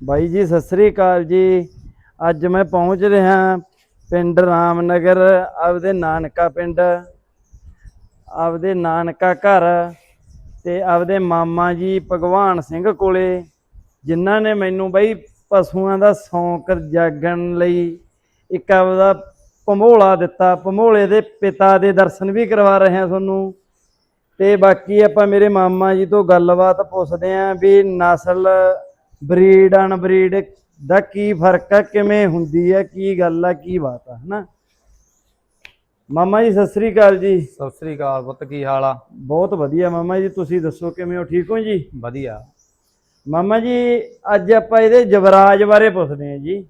ਬਾਈ ਜੀ, ਸਤਿ ਸ੍ਰੀ ਅਕਾਲ ਜੀ। ਅੱਜ ਮੈਂ ਪਹੁੰਚ ਰਿਹਾ ਪਿੰਡ ਰਾਮਨਗਰ, ਆਪਦੇ ਨਾਨਕਾ ਪਿੰਡ, ਆਪਦੇ ਨਾਨਕਾ ਘਰ ਤੇ ਆਪਦੇ ਮਾਮਾ ਜੀ ਭਗਵਾਨ ਸਿੰਘ ਕੋਲੇ, ਜਿਨ੍ਹਾਂ ਨੇ ਮੈਨੂੰ ਬਈ ਪਸ਼ੂਆਂ ਦਾ ਸ਼ੌਂਕ ਜਾਗਣ ਲਈ ਇੱਕ ਆਪਦਾ ਭਮੋਲਾ ਦਿੱਤਾ। ਭਮੋਲੇ ਦੇ ਪਿਤਾ ਦੇ ਦਰਸ਼ਨ ਵੀ ਕਰਵਾ ਰਹੇ ਹਾਂ ਤੁਹਾਨੂੰ। ਤੇ ਬਾਕੀ ਆਪਾਂ ਮੇਰੇ ਮਾਮਾ ਜੀ ਤੋਂ ਗੱਲਬਾਤ ਪੁੱਛਦੇ ਆਂ ਵੀ ਨਸਲ ਬਰੀਡ ਅਨਬਰੀਡ ਦਾ ਕੀ ਫ਼ਰਕ ਆ ਕਿਵੇਂ ਹੁੰਦੀ ਆ ਕੀ ਗੱਲ ਆ ਕੀ ਬਾਤ ਆ ਹਨਾ? ਮਾਮਾ ਜੀ ਸਤਿ ਸ੍ਰੀ ਅਕਾਲ ਜੀ। ਸਤਿ ਸ੍ਰੀ ਅਕਾਲ ਪੁੱਤ ਕੀ ਹਾਲ ਆ? ਬਹੁਤ ਵਧੀਆ ਮਾਮਾ ਜੀ ਤੁਸੀਂ ਦੱਸੋ ਕਿਵੇਂ ਹੋ ਠੀਕ ਹੋ ਜੀ? ਵਧੀਆ। ਮਾਮਾ ਜੀ ਅੱਜ ਆਪਾਂ ਇਹਦੇ ਜਵਰਾਜ ਬਾਰੇ ਪੁੱਛਦੇ ਆਂ ਜੀ।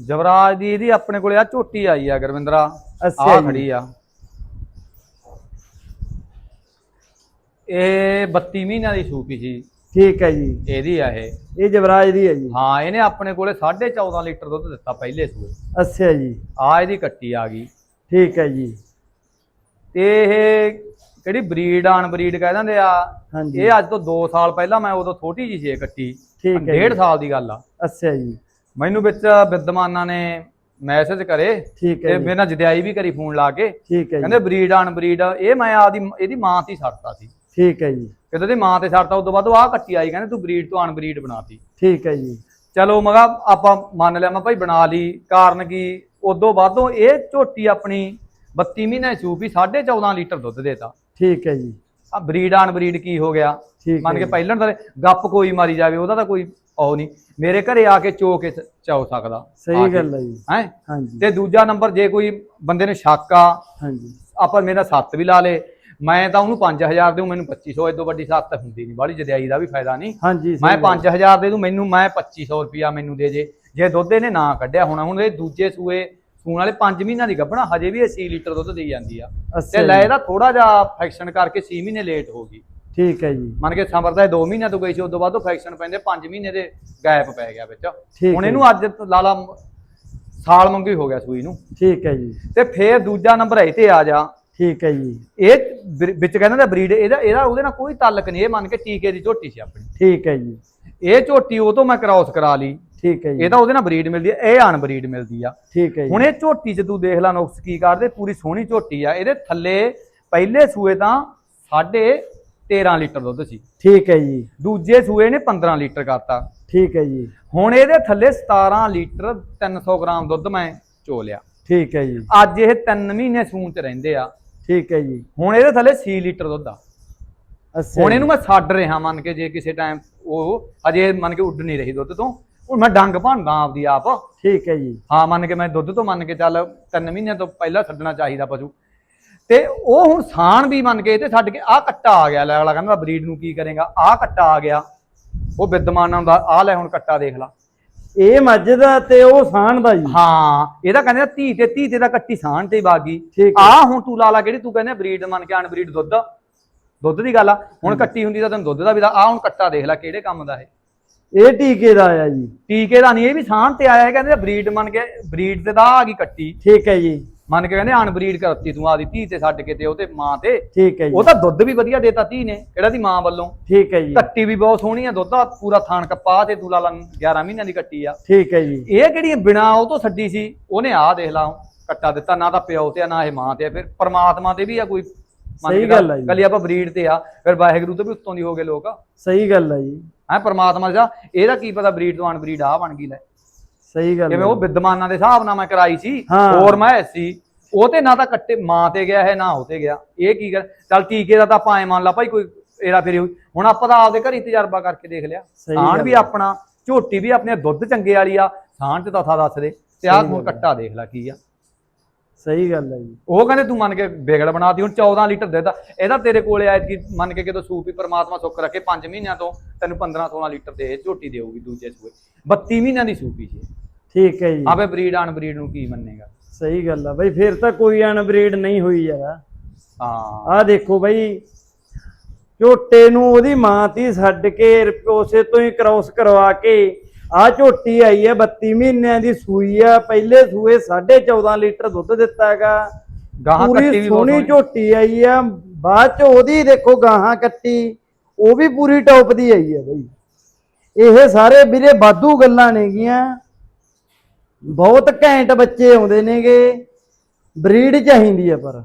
ਜਵਰਾਜ ਦੀ ਇਹਦੀ ਆਪਣੇ ਕੋਲੇ ਆ ਝੋਟੀ ਆਈ ਆ ਗੁਰਵਿੰਦਰਾ। ਆ। ਖੜੀ ਆ। ਇਹ 32 ਮਹੀਨਿਆਂ ਦੀ ਸੂਪੀ ਸੀ। ਠੀਕ ਹੈ ਜੀ। ਇਹਦੀ ਆ ਇਹ। ਇਹ ਜਵਰਾਜ ਦੀ ਹੈ ਜੀ। ਹਾਂ ਇਹਨੇ ਆਪਣੇ ਕੋਲੇ 14.5 ਲੀਟਰ ਦੁੱਧ ਦਿੱਤਾ ਪਹਿਲੇ ਸੂਏ। ਅੱਛਾ ਜੀ। ਆ ਇਹਦੀ ਕੱਟੀ ਆ ਗਈ। ਠੀਕ ਹੈ ਜੀ। ਤੇ ਇਹ ਕਿਹੜੀ ਬਰੀਡ ਆਨ ਬਰੀਡ ਕਹਿ ਦਿੰਦੇ ਆ। ਹਾਂਜੀ। ਇਹ ਅੱਜ ਤੋਂ 2 ਸਾਲ ਪਹਿਲਾਂ ਮੈਂ ਉਦੋਂ ਛੋਟੀ ਜੀ ਸੀ ਕੱਟੀ। ਠੀਕ ਹੈ ਡੇਢ ਜੀ ਸਾਲ ਦੀ ਗੱਲ ਆ। ਅੱਛਾ ਜੀ। ਮੈਨੂੰ ਵਿੱਚ ਵਿਦਮਾਨਾਂ ਨੇ ਮੈਸੇਜ ਕਰੇ ਠੀਕ ਤੇ ਹੈ ਜੀ। ਮੇਰੇ ਨਾਲ ਜਦਿਆਈ ਵੀ ਕਰੀ ਫੋਨ ਲਾ ਕੇ। ਠੀਕ ਹੈ ਕਹਿੰਦੇ ਬਰੀਡ ਆਨ ਬਰੀਡ ਇਹ ਮੈਂ ਆਦੀ ਇਹਦੀ ਮਾਂ ਤੇ ਹੀ ਛੱਡਤਾ ਸੀ। ਠੀਕ ਹੈ ਜੀ। ਜਦੋਂ ਦੀ ਮਾਂ ਤੇ ਛੱਡਤਾ ਉਦੋਂ ਬਾਅਦ ਉਹ ਆਹ ਕੱਟੀ ਆਈ ਕਹਿੰਦੇ ਤੂੰ ਬਰੀਡ ਤੋਂ ਅਨ ਬਰੀਡ ਬਣਾਤੀ। ਠੀਕ ਹੈ ਜੀ। ਚਲੋ ਮਗਾ ਆਪਾਂ ਮੰਨ ਲਿਆ ਮੈਂ ਭਾਈ ਬਣਾ ਲਈ। ਕਾਰਨ ਕੀ? ਉਦੋਂ ਬਾਅਦੋਂ ਇਹ ਝੋਟੀ ਆਪਣੀ 32 ਮਹੀਨੇ ਸੂਪੀ 14.5 ਲੀਟਰ ਦੁੱਧ ਦੇਤਾ। ਠੀਕ ਹੈ ਜੀ। ਆ ਬਰੀਡ ਆਨ ਬਰੀਡ ਕੀ ਹੋ ਗਿਆ? ਮੰਨ ਕੇ। ਪਹਿਲਾਂ ਤਾਂ ਗੱਪ ਕੋਈ ਮਾਰੀ ਜਾਵੇ ਉਹਦਾ ਤਾਂ ਕੋਈ ਉਹ ਨਹੀਂ। ਮੇਰੇ ਘਰੇ ਆ ਕੇ ਚੋ ਕੇ ਚਾਉ ਸਕਦਾ। ਆ ਸਹੀ। ਗੱਲ ਹੈ ਜੀ। ਹੈਂ? ਹਾਂਜੀ। ਤੇ ਦੂਜਾ ਨੰਬਰ ਜੇ ਕੋਈ ਬੰਦੇ ਨੂੰ ਸ਼ੱਕ ਆ ਹਾਂਜੀ। ਆਪਾਂ ਮੇਰਾ ਸੱਤ ਵੀ ਲਾ ਲੇ ਮੈਂ ਤਾਂ ਉਹਨੂੰ 5000 ਦੇਉ ਮੈਨੂੰ 2500 ਇਦੋਂ ਵੱਡੀ ਸੱਤ ਹੁੰਦੀ ਨਹੀਂ। ਬਾਹਲੀ ਜਦਿਆਈ ਦਾ ਵੀ ਫਾਇਦਾ ਨਹੀਂ। ਹਾਂਜੀ ਮੈਂ ਗੱਲ। 5000 ਦੇ ਦੂੰ ਮੈਨੂੰ ਮੈਂ 2500 ਰੁਪਿਆ ਮੈਨੂੰ ਦੇ ਜੇ। ਜੇ ਦੁੱਧ ਇਹਨੇ ਨਾ ਕੱਢਿਆ ਹੋਣਾ ਹੁਣ ਇਹ ਦੂਜੇ ਸੂਏ ਸੂਣ ਵਾਲੇ 5 ਮਹੀਨਿਆਂ ਦੀ ਗੱਭਣਾ ਹਜੇ ਵੀ ਇਹ 6 ਲੀਟਰ ਦੁੱਧ ਦੇਈ ਜਾਂਦੀ ਆ। ਤੇ ਲੈ ਇਹਦਾ ਥੋੜਾ ਜਿਹਾ ਫੈਕਸ਼ਨ ਕਰਕੇ 6 ਮਹੀਨੇ ਲੇਟ ਹੋ ਗਈ। ਠੀਕ ਹੈ ਜੀ। ਮੰਨ ਕੇ ਸਮਰਦਾ 2 ਮਹੀਨਿਆਂ ਤੋਂ ਗਈ ਸੀ ਉਦੋਂ ਬਾਅਦ ਉਹ ਫੈਕਸ਼ਨ ਪੈਂਦੇ 5 ਮਹੀਨੇ ਦੇ ਗੈਪ ਪੈ ਗਿਆ ਵਿੱਚ। ਹੁਣ ਇਹਨੂੰ ਅੱਜ ਲਾਲਾ ਸਾਲ ਮੰਗੀ ਹੋ ਗਿਆ ਸੂਈ ਨੂੰ। ਠੀਕ ਹੈ ਜੀ। ਤੇ ਫੇਰ ਦੂਜਾ ਨੰਬਰ ਹੈ ਤੇ ਆ ਜਾ। ਠੀਕ ਹੈ ਜੀ। ਇਹ ਬਰ- ਵਿੱਚ ਕਹਿੰਦੇ ਨੇ ਬਰੀਡ ਇਹਦਾ ਇਹਦਾ ਉਹਦੇ ਨਾਲ ਕੋਈ ਤਾਲਕ ਨਹੀਂ ਇਹ ਮੰਨ ਕੇ ਟੀਕੇ ਦੀ ਝੋਟੀ ਸੀ ਆਪਣੀ। ਠੀਕ ਹੈ ਜੀ। ਇਹ ਝੋਟੀ ਉਹ ਤੋਂ ਮੈਂ ਕ੍ਰਾਸ ਕਰਾ ਲਈ। ਠੀਕ ਹੈ ਜੀ। ਇਹ ਤਾਂ ਉਹਦੇ ਨਾਲ ਬਰੀਡ ਮਿਲਦੀ ਹੈ ਇਹ ਅਨ ਬਰੀਡ ਮਿਲਦੀ ਆ। ਠੀਕ ਹੈ ਜੀ। ਹੁਣ ਇਹ ਝੋਟੀ 'ਚ ਤੂੰ ਦੇਖ ਲੈ ਨੁਕਸ ਕੀ ਕਰਦੇ ਪੂਰੀ ਸੋਹਣੀ ਝੋਟੀ ਆ। ਇਹਦੇ ਥੱਲੇ ਪਹਿਲੇ ਸੂਏ ਤਾਂ ਸਾਢੇ 13 ਲੀਟਰ ਦੁੱਧ ਸੀ। ਠੀਕ ਹੈ ਜੀ। ਦੂਜੇ ਸੂਏ ਨੇ 15 ਲੀਟਰ ਕਰਤਾ। ਠੀਕ ਹੈ ਜੀ। ਹੁਣ ਇਹਦੇ ਥੱਲੇ 17 ਲੀਟਰ 300 ਗ੍ਰਾਮ ਦੁੱਧ ਮੈਂ ਚੋ ਲਿਆ ਠੀਕ ਹੈ ਜੀ। ਅੱਜ ਇਹ 3 ਮਹੀਨੇ ਸੂਣ 'ਚ ਰਹਿੰਦੇ ਆ। ਠੀਕ ਹੈ ਜੀ। ਹੁਣ ਇਹਦੇ ਥੱਲੇ 6 ਲੀਟਰ ਦੁੱਧ ਆ। ਅੱਛਾ ਹੁਣ ਇਹਨੂੰ ਮੈਂ ਛੱਡ ਰਿਹਾ ਮੰਨ ਕੇ ਜੇ ਕਿਸੇ ਟਾਈਮ ਉਹ ਅਜੇ ਮੰਨ ਕੇ ਉੱਡ ਨਹੀਂ ਰਹੀ ਦੁੱਧ ਤੋਂ। ਹੁਣ ਮੈਂ ਡੰਗ ਭੰਦਾ ਆਪਦੀ ਆਪ। ਠੀਕ ਹੈ ਜੀ। ਹਾਂ ਮੰਨ ਕੇ ਮੈਂ ਦੁੱਧ ਤੋਂ ਮੰਨ ਕੇ ਚੱਲ ਤਿੰਨ ਮਹੀਨਿਆਂ ਤੋਂ ਪਹਿਲਾਂ ਛੱਡਣਾ ਚਾਹੀਦਾ ਪਸ਼ੂ। ਤੇ ਉਹ ਹੁਣ ਸਾਣ ਵੀ ਮੰਨ ਕੇ ਤੇ ਛੱਡ ਕੇ ਆਹ ਕੱਟਾ ਆ ਗਿਆ। ਲੈ ਅਗਲਾ ਕਹਿੰਦਾ ਬਰੀਡ ਨੂੰ ਕੀ ਕਰੇਗਾ? ਆਹ ਕੱਟਾ ਆ ਗਿਆ। ਉਹ ਵਿਦਮਾਨਾਂ ਦਾ ਆਹ ਲੈ ਹੁਣ ਕੱਟਾ ਦੇਖ ਲਾ। ਇਹ ਮੱਝ ਦਾ ਤੇ ਉਹ ਸਾਣ ਦਾ ਜੀ ਹਾਂ ਇਹਦਾ ਕਹਿੰਦੇ ਆ ਧੀ ਤੇ ਧੀ ਤੇ ਦਾ ਕੱਟੀ ਸਾਣ ਤੇ ਬਾਗੀ। ਠੀਕ ਆ ਹੁਣ ਤੂੰ ਲਾ ਲਾ ਕਿਹੜੀ ਤੂੰ ਕਹਿੰਦੇ ਬਰੀਡ ਮੰਨ ਕੇ ਅਨ ਬਰੀਡ ਦੁੱਧ। ਦੁੱਧ ਦੀ ਗੱਲ ਆ ਹੁਣ ਕੱਟੀ ਹੁੰਦੀ ਤਾਂ ਤੈਨੂੰ ਦੁੱਧ ਦਾ ਵੀ ਆ ਹੁਣ ਕੱਟਾ ਦੇਖ ਲੈ ਕਿਹੜੇ ਕੰਮ ਦਾ ਇਹ। ਇਹ ਟੀਕੇ ਦਾ ਆਇਆ ਜੀ। ਟੀਕੇ ਦਾ ਨਹੀਂ ਇਹ ਵੀ ਸਾਣ ਤੇ ਆਇਆ ਹੈ ਕਹਿੰਦੇ ਬਰੀਡ ਮੰਨ ਕੇ ਬਰੀਡ ਤੇ ਦਾ ਆ ਗਈ ਕੱਟੀ। ਠੀਕ ਹੈ ਜੀ। ਮੰਨ ਕੇ ਕਹਿੰਦੇ ਅਨ ਬਰੀਡ ਕਰਤੀ ਤੂੰ ਆਦੀ ਧੀ ਤੇ ਛੱਡ ਕੇ ਤੇ ਉਹ ਤੇ ਮਾਂ ਤੇ। ਠੀਕ ਹੈ ਜੀ। ਉਹ ਤਾਂ ਦੁੱਧ ਵੀ ਵਧੀਆ ਦੇਤਾ ਧੀ ਨੇ ਕਿਹੜਾ ਦੀ ਮਾਂ ਵੱਲੋਂ? ਠੀਕ ਹੈ ਜੀ। ਕੱਟੀ ਵੀ ਬਹੁਤ ਸੋਹਣੀ ਆ ਦੁੱਧ ਦਾ ਪੂਰਾ ਥਾਣ ਕੱਪਾ ਤੇ ਤੂੰ ਲਾ ਲਾ 11 ਮਹੀਨਿਆਂ ਦੀ ਕੱਟੀ ਆ। ਠੀਕ ਹੈ ਜੀ। ਇਹ ਕਿਹੜੀ ਬਿਨਾ ਉਹ ਤੋਂ ਛੱਡੀ ਸੀ? ਉਹਨੇ ਆਹ ਦੇਖ ਲਾ ਕੱਟਾ ਦਿੱਤਾ ਨਾ ਤਾਂ ਪਿਓ ਤੇ ਆ ਨਾ ਇਹ ਮਾਂ ਤੇ ਆ ਫਿਰ ਪਰਮਾਤਮਾ ਤੇ ਵੀ ਆ ਕੋਈ ਸਹੀ ਗੱਲ ਆ ਜੀ। ਕੱਲੀ ਆਪਾਂ ਬਰੀਡ ਤੇ ਆ ਫਿਰ ਵਾਹਿਗੁਰੂ ਤੋਂ ਵੀ ਉੱਤੋਂ ਦੀ ਹੋ ਗਏ ਲੋਕ। ਸਹੀ ਗੱਲ ਹੈ ਜੀ। ਹੈ ਪਰਮਾਤਮਾ ਦਾ ਇਹਦਾ ਕੀ ਪਤਾ ਬਰੀਡ ਤੋਂ ਅਨ ਬਰੀਡ ਆ ਬਣ ਗਈ ਲੈ। ਸਹੀ ਗੱਲ ਜਿਵੇਂ ਉਹ ਵਿਦਮਾਨਾਂ ਦੇ ਹਿਸਾਬ ਨਾਲ ਮੈਂ ਕਰਾਈ ਸੀ। ਹੋਰ ਮੈਂ ਸੀ। ਉਹ ਤੇ ਨਾ ਤਾਂ ਕੱਟੇ ਮਾਂ ਤੇ ਗਿਆ ਹੈ ਨਾ ਉਹ ਤੇ ਗਿਆ। ਇਹ ਕੀ ਗੱਲ? ਚੱਲ ਟੀਕੇ ਦਾ ਤਾਂ ਆਪਾਂ ਐ ਮੰਨ ਲਾ ਭਾਈ ਕੋਈ ਇਹਦਾ ਫਿਰ ਹੁਣ ਆਪਾਂ ਤਾਂ ਆਪਦੇ ਘਰੀ ਤਜਰਬਾ ਕਰਕੇ ਦੇਖ ਲਿਆ। ਸਾਣ ਵੀ। ਆਪਣਾ ਝੋਟੀ ਵੀ ਆਪਣੇ ਦੁੱਧ ਚੰਗੇ ਵਾਲੀ ਆ। ਸਾਣ ਤੇ ਤਾਂ ਥਾ ਦੱਸ ਦੇ। ਤੇ ਆਹ ਹੁਣ। ਕੱਟਾ ਦੇਖ ਲੈ ਕੀ ਆ। ਸਹੀ ਗੱਲ ਹੈ ਜੀ। ਉਹ ਕਹਿੰਦੇ ਤੂੰ ਮੰਨ ਕੇ ਵਿਗੜ ਬਣਾਤੀ ਹੁਣ 14 ਲੀਟਰ ਦੇਦਾ ਇਹਦਾ ਤੇਰੇ ਕੋਲੇ ਆਇਆ ਕਿ ਮੰਨ ਕੇ ਕਿਤੋਂ ਸੂਪ ਹੀ ਪ੍ਰਮਾਤਮਾ ਸੁੱਖ ਰੱਖੇ 5 ਮਹੀਨਿਆਂ ਤੋਂ ਤੈਨੂੰ 15 16 ਲੀਟਰ ਦੇ ਝੋਟੀ ਦੇਊਗੀ ਦੂਜੇ ਸੂਏ। 32 ਮਹੀਨਿਆਂ ਦੀ ਸੂਪੀ ਸੀ। ਠੀਕ ਹੈ ਜੀ। ਆਪੇ ਬਰੀਡ ਅਨ ਬਰੀਡ ਨੂੰ ਕੀ ਮੰਨੇਗਾ? ਸਹੀ ਗੱਲ ਆ ਬਈ ਫਿਰ ਤਾਂ ਕੋਈ ਅਨਬਰੀਡ ਨਹੀਂ ਹੋਈ ਯਾਰ ਹਾਂ। ਆਹ ਦੇਖੋ ਬਈ ਝੋਟੇ ਨੂੰ ਉਹਦੀ ਮਾਂ ਤੀ ਛੱਡ ਕੇ ਉਸੇ ਤੋਂ ਹੀ ਕ੍ਰਾਸ ਕਰਵਾ ਕੇ ਆ ਝੋਟੀ ਆਈ ਹੈ 32 ਮਹੀਨਿਆਂ ਦੀ ਸੂਈ ਆ ਪਹਿਲੇ ਸੂਏ 14.5 ਲੀਟਰ ਦੁੱਧ ਦਿੱਤਾ ਹੈਗਾ ਗਾਹਾਂ ਕੱਟੀ ਵੀ ਸੋਹਣੀ। ਝੋਟੀ ਆਈ ਆ ਬਾਅਦ ਚ ਉਹਦੀ ਦੇਖੋ ਗਾਹਾਂ ਕੱਟੀ ਉਹ ਵੀ ਪੂਰੀ ਟੌਪ ਦੀ ਆਈ ਹੈ ਬਈ। ਇਹ ਸਾਰੇ ਵੀਰੇ ਬਾਦੂ ਗੱਲਾਂ ਨੇਗੀਆਂ। ਬਹੁਤ ਘੈਂਟ ਬੱਚੇ ਆਉਂਦੇ ਨੇਗੇ ਬਰੀਡ ਚਾਹੀਦੀ ਆ ਪਰ।